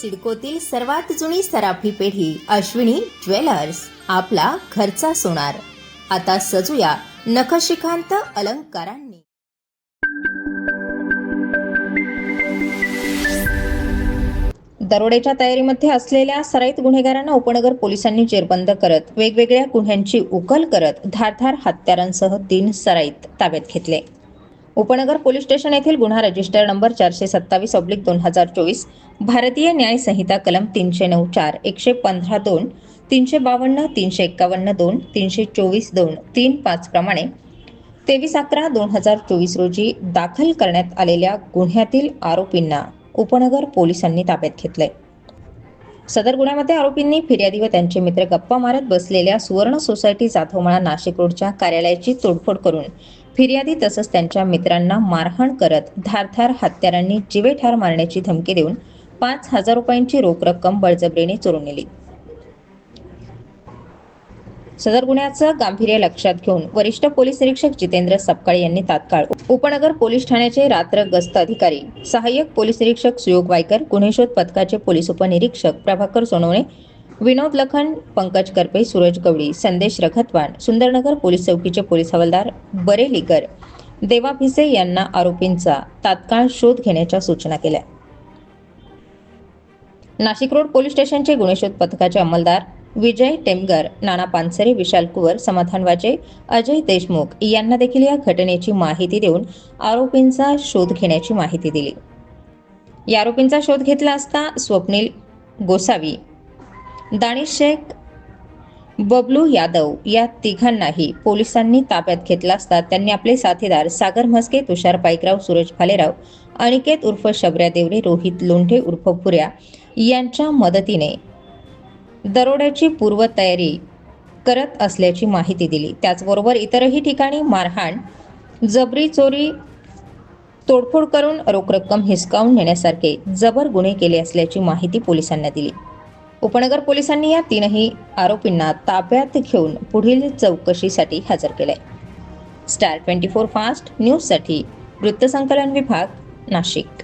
सिडकोतील सर्वात जुनी सराफी पेढी अश्विनी ज्वेलर्स आपला घरचा सोनार. आता सजूया नखशिखांत अलंकारांनी. दरोड्याच्या तयारीमध्ये असलेल्या सराईत गुन्हेगारांना उपनगर पोलिसांनी जेरबंद करत वेगवेगळ्या गुन्ह्यांची उकल करत धारधार हत्यारांसह तीन सराईत ताब्यात घेतले. उपनगर पोलीस स्टेशन येथील गुन्हा रजिस्टर नंबर चारशे सत्तावीस ऑब्लिक दोन हजार चोवीस भारतीय न्याय संहिता कलम तीनशे नऊ चार एकशे पंधरा दोन तीनशे बावन्न तीनशे एक्कावन्न दोन तीनशे चोवीस दोन तीन पाच प्रमाणे तेवीस अकरा दोन हजार चोवीस रोजी दाखल करण्यात आलेल्या गुन्ह्यातील आरोपींना उपनगर पोलिसांनी ताब्यात घेतलंय. सदर गुन्ह्यामध्ये आरोपींनी फिर्यादी व त्यांचे मित्र गप्पा मारत बसलेल्या सुवर्ण सोसायटी जाधवमाळा नाशिक रोडच्या कार्यालयाची तोडफोड करून फिर्यादी तसंच त्यांच्या मित्रांना मारहाण करत धारधार हत्यारांनी जीवेठार मारण्याची धमकी देऊन पाच हजार रुपयांची रोख रक्कम बळजबरीने चोरून नेली. सदर गुन्ह्याचं गांभीर्य लक्षात घेऊन वरिष्ठ पोलीस निरीक्षक जितेंद्र सपकाळे यांनी तात्काळ उपनगर पोलीस ठाण्याचे रात्र गस्त अधिकारी सहाय्यक पोलीस निरीक्षक सुयोग वायकर गुन्हे शोध पथकाचे पोलीस उपनिरीक्षक प्रभाकर सोनवणे विनोद लखन पंकज करपे सूरज गवळी संदेश रखतवान सुंदरनगर पोलीस चौकीचे पोलीस हवालदार बरेलीकर देवा भिसे यांना आरोपींचा तात्काळ शोध घेण्याच्या सूचना केल्या. नाशिक रोड पोलीस स्टेशनचे गुणशोध पथकाचे अंमलदार विजय टेमगर नाना पानसरे विशाल कुवर समाधान वाजे अजय देशमुख यांना देखील या घटनेची माहिती देऊन आरोपींचा शोध घेण्याची माहिती दिली. या आरोपींचा शोध घेतला असता स्वप्नील गोसावी दानिश शेख बबलू यादव या तिघांनाही पोलिसांनी ताब्यात घेतला असता त्यांनी आपले साथीदार सागर म्हस्के तुषार पाईकराव सूरज भालेराव अनिकेत उर्फ शबऱ्या देवरे रोहित लोंढे उर्फ भुऱ्या यांच्या मदतीने दरोड्याची पूर्वतयारी करत असल्याची माहिती दिली. त्याचबरोबर इतरही ठिकाणी मारहाण जबरी चोरी तोडफोड करून रोख रक्कम हिसकावून नेण्यासारखे जबर गुन्हे केले असल्याची माहिती पोलिसांना दिली. उपनगर पोलिसांनी या तीनही आरोपींना ताब्यात घेऊन पुढील चौकशीसाठी हजर केलंय. स्टार ट्वेंटी फोर फास्ट न्यूजसाठी वृत्तसंकलन विभाग नाशिक.